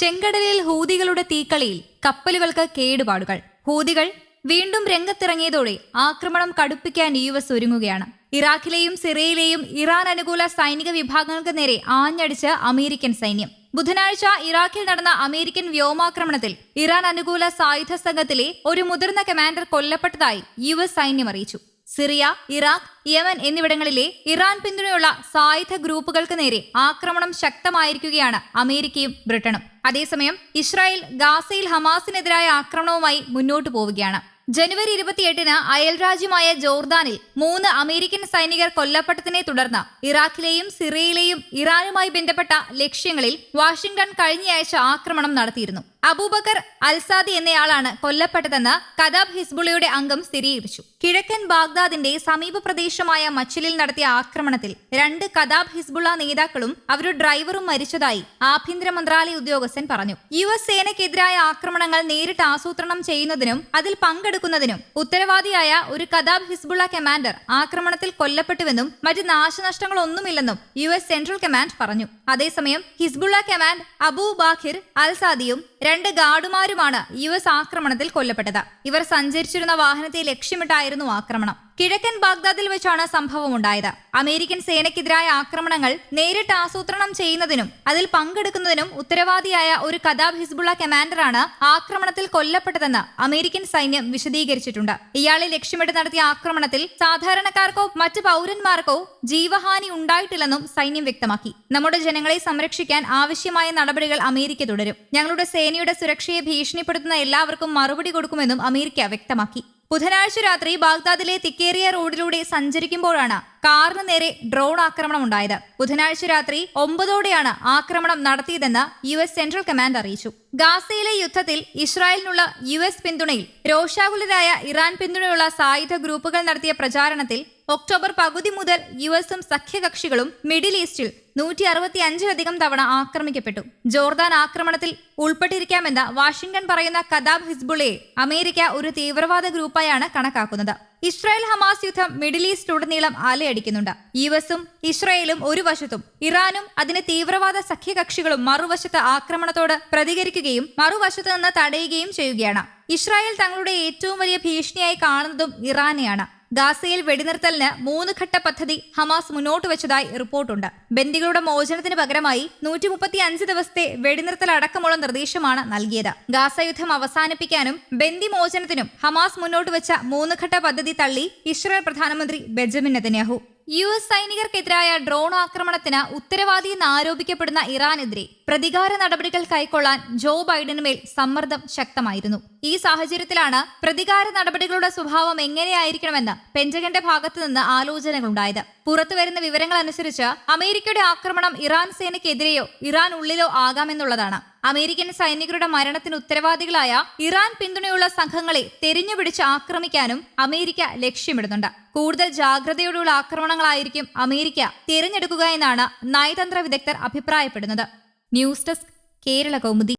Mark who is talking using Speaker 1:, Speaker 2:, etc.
Speaker 1: ചെങ്കടലിൽ ഹൂതികളുടെ തീക്കളിയിൽ കപ്പലുകൾക്ക് കേടുപാടുകൾ. ഹൂതികൾ വീണ്ടും രംഗത്തിറങ്ങിയതോടെ ആക്രമണം കടുപ്പിക്കാൻ യു എസ് ഒരുങ്ങുകയാണ്. ഇറാഖിലെയും സിറിയയിലെയും ഇറാൻ അനുകൂല സൈനിക വിഭാഗങ്ങൾക്ക് നേരെ ആഞ്ഞടിച്ച് അമേരിക്കൻ സൈന്യം. ബുധനാഴ്ച ഇറാഖിൽ നടന്ന അമേരിക്കൻ വ്യോമാക്രമണത്തിൽ ഇറാൻ അനുകൂല സായുധ സംഘത്തിലെ ഒരു മുതിർന്ന കമാൻഡർ കൊല്ലപ്പെട്ടതായി യു എസ് സൈന്യം അറിയിച്ചു. സിറിയ ഇറാഖ് യമൻ എന്നിവിടങ്ങളിലെ ഇറാൻ പിന്തുണയുള്ള സായുധ ഗ്രൂപ്പുകൾക്ക് നേരെ ആക്രമണം ശക്തമായിരിക്കുകയാണ് അമേരിക്കയും ബ്രിട്ടനും. അതേസമയം ഇസ്രായേൽ ഗാസയിൽ ഹമാസിനെതിരായ ആക്രമണവുമായി മുന്നോട്ടു പോവുകയാണ്. ജനുവരി ഇരുപത്തിയെട്ടിന് അയൽരാജ്യമായ ജോർദാനിൽ മൂന്ന് അമേരിക്കൻ സൈനികർ കൊല്ലപ്പെട്ടതിനെ തുടർന്ന് ഇറാഖിലെയും സിറിയയിലെയും ഇറാനുമായി ബന്ധപ്പെട്ട ലക്ഷ്യങ്ങളിൽ വാഷിംഗ്ടൺ കഴിഞ്ഞയാഴ്ച ആക്രമണം നടത്തിയിരുന്നു. അബൂബക്കർ അൽസാദി എന്നയാളാണ് കൊല്ലപ്പെട്ടതെന്ന് കദാബ് ഹിസ്ബുളയുടെ അംഗം സ്ഥിരീകരിച്ചു. കിഴക്കൻ ബാഗ്ദാദിന്റെ സമീപ പ്രദേശമായ മച്ചിലിൽ നടത്തിയ ആക്രമണത്തിൽ രണ്ട് കദാബ് ഹിസ്ബുള നേതാക്കളും അവരുടെ ഡ്രൈവറും മരിച്ചതായി ആഭ്യന്തര മന്ത്രാലയ ഉദ്യോഗസ്ഥൻ പറഞ്ഞു. യു എസ് സേനയ്ക്കെതിരായ ആക്രമണങ്ങൾ നേരിട്ട് ആസൂത്രണം ചെയ്യുന്നതിനും അതിൽ പങ്കെടുക്കുന്നതിനും ഉത്തരവാദിയായ ഒരു കദാബ് ഹിസ്ബുള കമാൻഡർ ആക്രമണത്തിൽ കൊല്ലപ്പെട്ടുവെന്നും മറ്റ് നാശനഷ്ടങ്ങളൊന്നുമില്ലെന്നും യു എസ് സെൻട്രൽ കമാൻഡ് പറഞ്ഞു. അതേസമയം ഹിസ്ബുള കമാൻഡ് അബൂ ബാഖിർ അൽസാദിയും രണ്ട് ഗാർഡുമാരുമാണ് യു എസ് ആക്രമണത്തിൽ കൊല്ലപ്പെട്ടത്. ഇവർ സഞ്ചരിച്ചിരുന്ന വാഹനത്തെ ലക്ഷ്യമിട്ടായിരുന്നു ആക്രമണം. കിഴക്കൻ ബാഗ്ദാദിൽ വെച്ചാണ് സംഭവം ഉണ്ടായത് അമേരിക്കൻ സേനയ്ക്കെതിരായ ആക്രമണങ്ങൾ നേരിട്ട് ആസൂത്രണം ചെയ്യുന്നതിനും അതിൽ പങ്കെടുക്കുന്നതിനും ഉത്തരവാദിയായ ഒരു കദാബ് ഹിസ്ബുള്ള കമാൻഡറാണ് ആക്രമണത്തിൽ കൊല്ലപ്പെട്ടതെന്ന് അമേരിക്കൻ സൈന്യം വിശദീകരിച്ചിട്ടുണ്ട്. ഇയാളെ ലക്ഷ്യമിട്ട് നടത്തിയ ആക്രമണത്തിൽ സാധാരണക്കാർക്കോ മറ്റ് പൗരന്മാർക്കോ ജീവഹാനി ഉണ്ടായിട്ടില്ലെന്നും സൈന്യം വ്യക്തമാക്കി. നമ്മുടെ ജനങ്ങളെ സംരക്ഷിക്കാൻ ആവശ്യമായ നടപടികൾ അമേരിക്ക തുടരും. ഞങ്ങളുടെ സേനയുടെ സുരക്ഷയെ ഭീഷണിപ്പെടുത്തുന്ന എല്ലാവർക്കും മറുപടി കൊടുക്കുമെന്നും അമേരിക്ക വ്യക്തമാക്കി. ബുധനാഴ്ച രാത്രി ബാഗ്ദാദിലെ തിക്കേറിയ റോഡിലൂടെ സഞ്ചരിക്കുമ്പോഴാണ് കാറിന് നേരെ ഡ്രോൺ ആക്രമണം ഉണ്ടായത് ബുധനാഴ്ച രാത്രി ഒമ്പതോടെയാണ് ആക്രമണം നടത്തിയതെന്ന് യു എസ് സെൻട്രൽ കമാൻഡ് അറിയിച്ചു. ഗാസയിലെ യുദ്ധത്തിൽ ഇസ്രായേലിനുള്ള യു എസ് പിന്തുണയിൽ രോഷാകുലരായ ഇറാൻ പിന്തുണയുള്ള സായുധ ഗ്രൂപ്പുകൾ നടത്തിയ പ്രചാരണത്തിൽ ഒക്ടോബർ പകുതി മുതൽ യു എസും സഖ്യകക്ഷികളും മിഡിൽ ഈസ്റ്റിൽ നൂറ്റി അറുപത്തി അഞ്ചിലധികം തവണ ആക്രമിക്കപ്പെട്ടു. ജോർദാൻ ആക്രമണത്തിൽ ഉൾപ്പെട്ടിരിക്കാമെന്ന വാഷിംഗ്ടൺ പറയുന്ന കദാബ് ഹിസ്ബുളയെ അമേരിക്ക ഒരു തീവ്രവാദ ഗ്രൂപ്പായാണ് കണക്കാക്കുന്നത്. ഇസ്രായേൽ ഹമാസ് യുദ്ധം മിഡിൽ ഈസ്റ്റ് ഉടനീളം അലയടിക്കുന്നുണ്ട്. യു എസും ഇസ്രായേലും ഒരു വശത്തും ഇറാനും അതിന്റെ തീവ്രവാദ സഖ്യകക്ഷികളും മറുവശത്ത് ആക്രമണത്തോട് പ്രതികരിക്കുകയും മറുവശത്ത് നിന്ന് തടയുകയും ചെയ്യുകയാണ്. ഇസ്രായേൽ തങ്ങളുടെ ഏറ്റവും വലിയ ഭീഷണിയായി കാണുന്നതും ഇറാനെയാണ്. ഗാസയിൽ വെടിനിർത്തലിന് മൂന്ന് ഘട്ട പദ്ധതി ഹമാസ് മുന്നോട്ട് വെച്ചതായി റിപ്പോർട്ടുണ്ട്. ബന്ദികളുടെ മോചനത്തിന് പകരമായി നൂറ്റി മുപ്പത്തി അഞ്ച് ദിവസത്തെ വെടിനിർത്തൽ അടക്കമുള്ള നിർദ്ദേശമാണ് നൽകിയത്. ഗാസ യുദ്ധം അവസാനിപ്പിക്കാനും ബന്ദി മോചനത്തിനും ഹമാസ് മുന്നോട്ട് വെച്ച മൂന്ന് ഘട്ട പദ്ധതി തള്ളി ഇസ്രായേൽ പ്രധാനമന്ത്രി ബെഞ്ചമിൻ നെതന്യാഹു. യു എസ് സൈനികർക്കെതിരായ ഡ്രോൺ ആക്രമണത്തിന് ഉത്തരവാദിയെന്ന് ആരോപിക്കപ്പെടുന്ന ഇറാനെതിരെ പ്രതികാര നടപടികൾ കൈക്കൊള്ളാൻ ജോ ബൈഡനുമേൽ സമ്മർദ്ദം ശക്തമായിരുന്നു. ഈ സാഹചര്യത്തിലാണ് പ്രതികാര നടപടികളുടെ സ്വഭാവം എങ്ങനെയായിരിക്കണമെന്ന് പെഞ്ചകന്റെ ഭാഗത്തു നിന്ന് ആലോചനകളുണ്ടായത്. പുറത്തുവരുന്ന വിവരങ്ങൾ അനുസരിച്ച് അമേരിക്കയുടെ ആക്രമണം ഇറാൻ സേനയ്ക്കെതിരെയോ ഇറാൻ ഉള്ളിലോ ആകാമെന്നുള്ളതാണ്. അമേരിക്കൻ സൈനികരുടെ മരണത്തിന് ഉത്തരവാദികളായ ഇറാൻ പിന്തുണയുള്ള സംഘങ്ങളെ തെരിഞ്ഞുപിടിച്ച് ആക്രമിക്കാനും അമേരിക്ക ലക്ഷ്യമിടുന്നുണ്ട്. കൂടുതൽ ജാഗ്രതയോടെയുള്ള ആക്രമണങ്ങളായിരിക്കും അമേരിക്ക തിരഞ്ഞെടുക്കുക എന്നാണ് നയതന്ത്ര വിദഗ്ധർ അഭിപ്രായപ്പെടുന്നത്. News desk Kerala Kaumudi.